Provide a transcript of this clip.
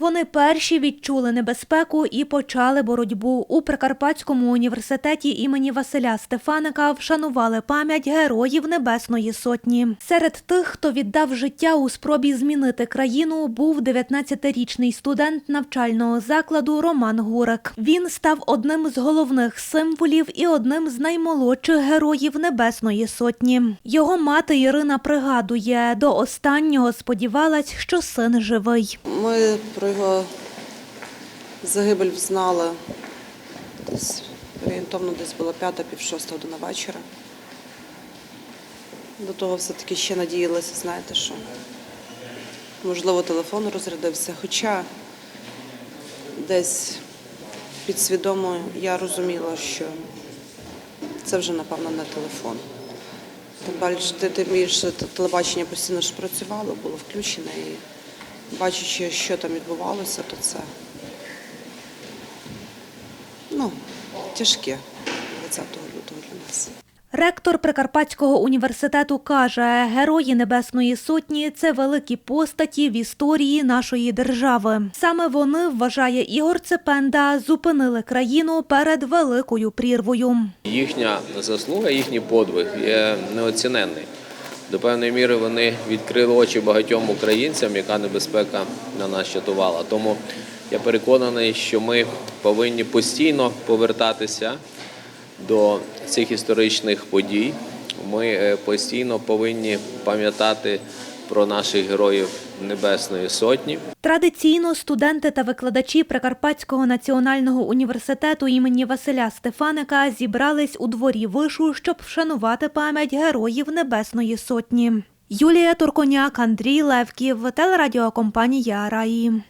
Вони перші відчули небезпеку і почали боротьбу. У Прикарпатському університеті імені Василя Стефаника вшанували пам'ять героїв Небесної Сотні. Серед тих, хто віддав життя у спробі змінити країну, був 19-річний студент навчального закладу Роман Гурик. Він став одним з головних символів і одним з наймолодших героїв Небесної Сотні. Його мати Ірина пригадує, до останнього сподівалась, що син живий. Ми про його загибель знали десь орієнтовно десь було п'ята, пів шоста година вечора. До того все-таки ще надіялися, знаєте, що можливо телефон розрядився. Хоча десь підсвідомо я розуміла, що це вже, напевно, не телефон. Тим більше телебачення постійно ж працювало, було включене і бачачи, що там відбувалося, то це ну, тяжке 20 лютого для нас. Ректор Прикарпатського університету каже, герої Небесної Сотні це великі постаті в історії нашої держави. Саме вони, вважає Ігор Цепенда, зупинили країну перед великою прірвою. Їхня заслуга, їхній подвиг є неоціненний. До певної міри вони відкрили очі багатьом українцям, яка небезпека на нас чатувала. Тому я переконаний, що ми повинні постійно повертатися до цих історичних подій. Ми е, постійно повинні пам'ятати про наших героїв Небесної Сотні. Традиційно студенти та викладачі Прикарпатського національного університету імені Василя Стефаника зібрались у дворі вишу, щоб вшанувати пам'ять героїв Небесної Сотні. Юлія Турконяк, Андрій Левків, телерадіокомпанія Раї.